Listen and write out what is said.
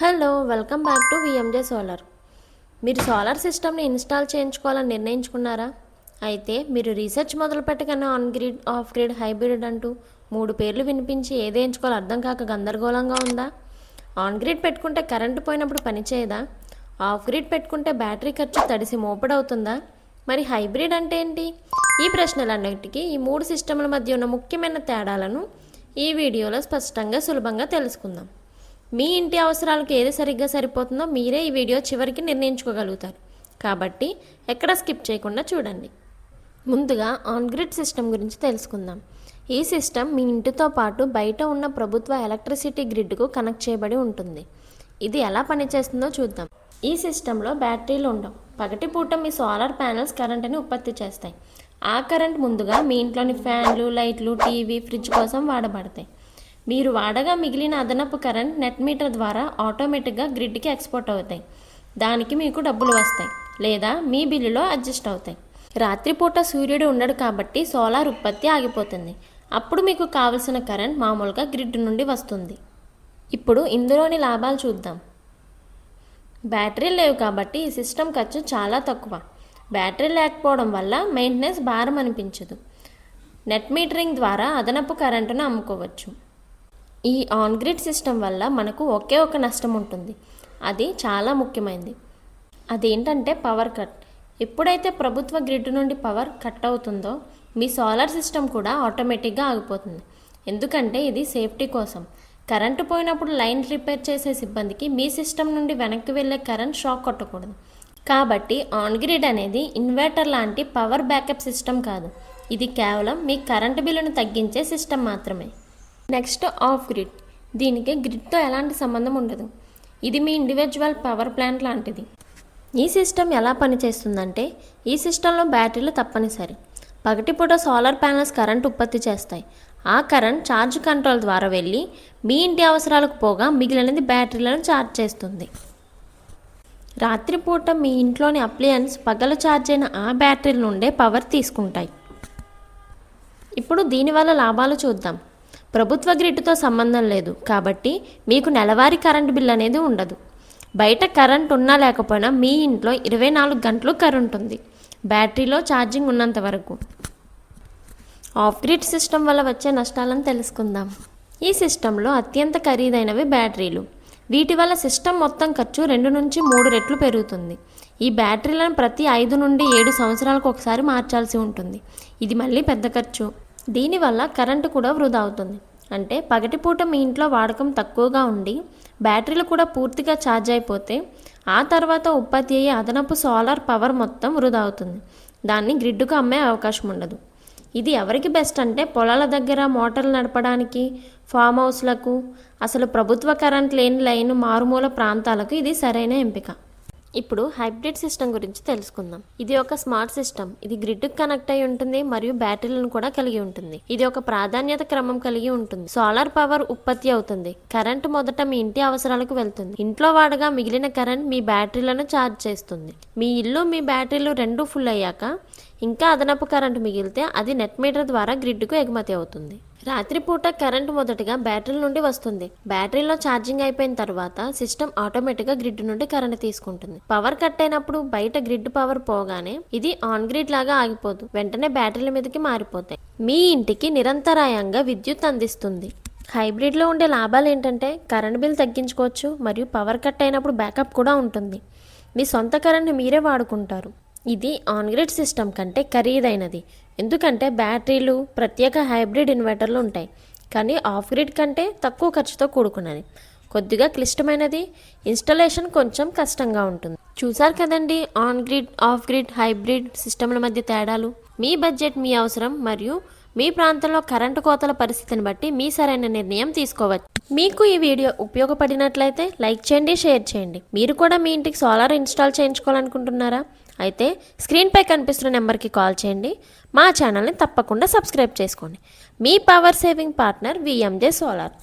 Hello welcome back to VMJ solar మీరు solar సిస్టమ్ని install చేయించుకోవాలని నిర్ణయించుకున్నారా? అయితే మీరు రీసెర్చ్ మొదలు పెట్టగానే on grid off grid hybrid అంటూ మూడు పేర్లు వినిపించి ఏది ఎంచుకోవాలో అర్థం కాక గందరగోళంగా ఉందా? ఆన్ గ్రిడ్ పెట్టుకుంటే కరెంటు పోయినప్పుడు పనిచేయదా ఆఫ్ గ్రిడ్ పెట్టుకుంటే బ్యాటరీ ఖర్చు తడిసి మోపడవుతుందా? మరి హైబ్రిడ్ అంటే ఏంటి? ఈ ప్రశ్నలన్నిటికీ ఈ మూడు సిస్టముల మధ్య ఉన్న ముఖ్యమైన తేడాలను ఈ వీడియోలో స్పష్టంగా సులభంగా తెలుసుకుందాం. మీ ఇంటి అవసరాలకు ఏది సరిగ్గా సరిపోతుందో మీరే ఈ వీడియో చివరికి నిర్ణయించుకోగలుగుతారు. కాబట్టి ఎక్కడ స్కిప్ చేయకుండా చూడండి. ముందుగా ఆన్ గ్రిడ్ సిస్టమ్ గురించి తెలుసుకుందాం. ఈ సిస్టమ్ మీ ఇంటితో పాటు బయట ఉన్న ప్రభుత్వ ఎలక్ట్రిసిటీ గ్రిడ్కు కనెక్ట్ చేయబడి ఉంటుంది. ఇది ఎలా పనిచేస్తుందో చూద్దాం. ఈ సిస్టంలో బ్యాటరీలు ఉండవు. పగటిపూట మీ సోలార్ ప్యానెల్స్ కరెంటుని ఉత్పత్తి చేస్తాయి. ఆ కరెంట్ ముందుగా మీ ఇంట్లోని ఫ్యాన్లు లైట్లు టీవీ ఫ్రిడ్జ్ కోసం వాడబడతాయి. మీరు వాడగా మిగిలిన అదనపు కరెంట్ నెట్ మీటర్ ద్వారా ఆటోమేటిక్గా గ్రిడ్కి ఎక్స్పోర్ట్ అవుతాయి. దానికి మీకు డబ్బులు వస్తాయి. లేదా మీ బిల్లులో అడ్జస్ట్ అవుతాయి. రాత్రిపూట సూర్యుడు ఉండడు కాబట్టి సోలార్ ఉత్పత్తి ఆగిపోతుంది. అప్పుడు మీకు కావలసిన కరెంట్ మామూలుగా గ్రిడ్ నుండి వస్తుంది. ఇప్పుడు ఇందులోని లాభాలు చూద్దాం. బ్యాటరీలు లేవు కాబట్టి ఈ సిస్టమ్ ఖర్చు చాలా తక్కువ. బ్యాటరీ లేకపోవడం వల్ల మెయింటెనెన్స్ భారం అనిపించదు. నెట్ మీటరింగ్ ద్వారా అదనపు కరెంటును అమ్ముకోవచ్చు. ఈ ఆన్ గ్రిడ్ సిస్టమ్ వల్ల మనకు ఒకే ఒక నష్టం ఉంటుంది. అది చాలా ముఖ్యమైనది అదేంటంటే పవర్ కట్ ఎప్పుడైతే ప్రభుత్వ గ్రిడ్ నుండి పవర్ కట్ అవుతుందో మీ సోలార్ సిస్టమ్ కూడా ఆటోమేటిక్గా ఆగిపోతుంది. ఎందుకంటే ఇది సేఫ్టీ కోసం. కరెంటు పోయినప్పుడు లైన్ రిపేర్ చేసే సిబ్బందికి మీ సిస్టమ్ నుండి వెనక్కి వెళ్ళే కరెంట్ షాక్ కొట్టకూడదు. కాబట్టి ఆన్ గ్రిడ్ అనేది ఇన్వర్టర్ లాంటి పవర్ బ్యాకప్ సిస్టమ్ కాదు. ఇది కేవలం మీ కరెంటు బిల్లును తగ్గించే సిస్టమ్ మాత్రమే. Next off grid. దీనికి గ్రిడ్తో ఎలాంటి సంబంధం ఉండదు. ఇది మీ ఇండివిజువల్ పవర్ ప్లాంట్ లాంటిది. ఈ సిస్టమ్ ఎలా పనిచేస్తుందంటే ఈ సిస్టంలో బ్యాటరీలు తప్పనిసరి. పగటిపూట సోలార్ ప్యానల్స్ కరెంట్ ఉత్పత్తి చేస్తాయి. ఆ కరెంట్ ఛార్జ్ కంట్రోల్ ద్వారా వెళ్ళి మీ ఇంటి అవసరాలకు పోగా మిగిలినది బ్యాటరీలను ఛార్జ్ చేస్తుంది. రాత్రిపూట మీ ఇంట్లోని అప్లయన్స్ పగలు ఛార్జ్ అయిన ఆ బ్యాటరీల నుండే పవర్ తీసుకుంటాయి. ఇప్పుడు దీనివల్ల లాభాలు చూద్దాం. ప్రభుత్వ గ్రిడ్తో సంబంధం లేదు. కాబట్టి మీకు నెలవారీ కరెంటు బిల్ అనేది ఉండదు. బయట కరెంట్ ఉన్నా లేకపోయినా మీ ఇంట్లో ఇరవై నాలుగు గంటలు కరెంట్ ఉంది బ్యాటరీలో ఛార్జింగ్ ఉన్నంత వరకు. ఆఫ్ గ్రిడ్ సిస్టమ్ వల్ల వచ్చే నష్టాలను తెలుసుకుందాం. ఈ సిస్టంలో అత్యంత ఖరీదైనవి బ్యాటరీలు. వీటి వల్ల సిస్టమ్ మొత్తం ఖర్చు రెండు నుంచి మూడు రెట్లు పెరుగుతుంది. ఈ బ్యాటరీలను ప్రతి ఐదు నుండి ఏడు సంవత్సరాలకు ఒకసారి మార్చాల్సి ఉంటుంది. ఇది మళ్ళీ పెద్ద ఖర్చు. దీనివల్ల కరెంటు కూడా వృధా అవుతుంది. అంటే పగటిపూట మీ ఇంట్లో వాడకం తక్కువగా ఉండి బ్యాటరీలు కూడా పూర్తిగా ఛార్జ్ అయిపోతే ఆ తర్వాత ఉత్పత్తి అయ్యే అదనపు సోలార్ పవర్ మొత్తం వృధా అవుతుంది. దాన్ని గ్రిడ్డుకు అమ్మే అవకాశం ఉండదు. ఇది ఎవరికి బెస్ట్ అంటే పొలాల దగ్గర మోటార్లు నడపడానికి ఫామ్ హౌస్లకు అసలు ప్రభుత్వ కరెంట్ లేని లైన్ మారుమూల ప్రాంతాలకు ఇది సరైన ఎంపిక. ఇప్పుడు హైబ్రిడ్ సిస్టమ్ గురించి తెలుసుకుందాం. ఇది ఒక స్మార్ట్ సిస్టమ్. ఇది గ్రిడ్ కనెక్ట్ అయి ఉంటుంది మరియు బ్యాటరీలను కూడా కలిగి ఉంటుంది. ఇది ఒక ప్రాధాన్యత క్రమం కలిగి ఉంటుంది. సోలార్ పవర్ ఉత్పత్తి అవుతుంది. కరెంట్ మొదట మీ ఇంటి అవసరాలకు వెళ్తుంది. ఇంట్లో వాడగా మిగిలిన కరెంట్ మీ బ్యాటరీలను ఛార్జ్ చేస్తుంది. మీ ఇల్లు మీ బ్యాటరీలు రెండు ఫుల్ అయ్యాక ఇంకా అదనపు కరెంటు మిగిలితే అది నెట్ మీటర్ ద్వారా గ్రిడ్కు ఎగుమతి అవుతుంది. రాత్రిపూట కరెంట్ మొదటగా బ్యాటరీ నుండి వస్తుంది. బ్యాటరీలో ఛార్జింగ్ అయిపోయిన తర్వాత సిస్టమ్ ఆటోమేటిక్గా గ్రిడ్ నుండి కరెంట్ తీసుకుంటుంది. పవర్ కట్ అయినప్పుడు బయట గ్రిడ్ పవర్ పోగానే ఇది ఆన్ గ్రిడ్ లాగా ఆగిపోదు. వెంటనే బ్యాటరీల మీదకి మారిపోతాయి. మీ ఇంటికి నిరంతరాయంగా విద్యుత్ అందిస్తుంది. హైబ్రిడ్లో ఉండే లాభాలు ఏంటంటే కరెంట్ బిల్ తగ్గించుకోవచ్చు మరియు పవర్ కట్ అయినప్పుడు బ్యాకప్ కూడా ఉంటుంది. మీ సొంత కరెంట్ మీరే వాడుకుంటారు. ఇది ఆన్ గ్రిడ్ సిస్టమ్ కంటే ఖరీదైనది. ఎందుకంటే బ్యాటరీలు ప్రత్యేక హైబ్రిడ్ ఇన్వర్టర్లు ఉంటాయి. కానీ ఆఫ్ గ్రిడ్ కంటే తక్కువ ఖర్చుతో కూడుకున్నది. కొద్దిగా క్లిష్టమైనది ఇన్స్టలేషన్ కొంచెం కష్టంగా ఉంటుంది. చూసారు కదండి on grid off grid hybrid సిస్టమ్ల మధ్య తేడాలు? మీ బడ్జెట్ మీ అవసరం మరియు మీ ప్రాంతంలో కరెంటు కోతల పరిస్థితిని బట్టి మీ సరైన నిర్ణయం తీసుకోవచ్చు. మీకు ఈ వీడియో ఉపయోగపడినట్లయితే లైక్ చేయండి షేర్ చేయండి. మీరు కూడా మీ ఇంటికి సోలార్ ఇన్స్టాల్ చేయించుకోవాలనుకుంటున్నారా? అయితే స్క్రీన్పై కనిపిస్తున్న నెంబర్కి కాల్ చేయండి. మా ఛానల్ని తప్పకుండా సబ్స్క్రైబ్ చేసుకోండి. మీ power saving partner VMJ solar.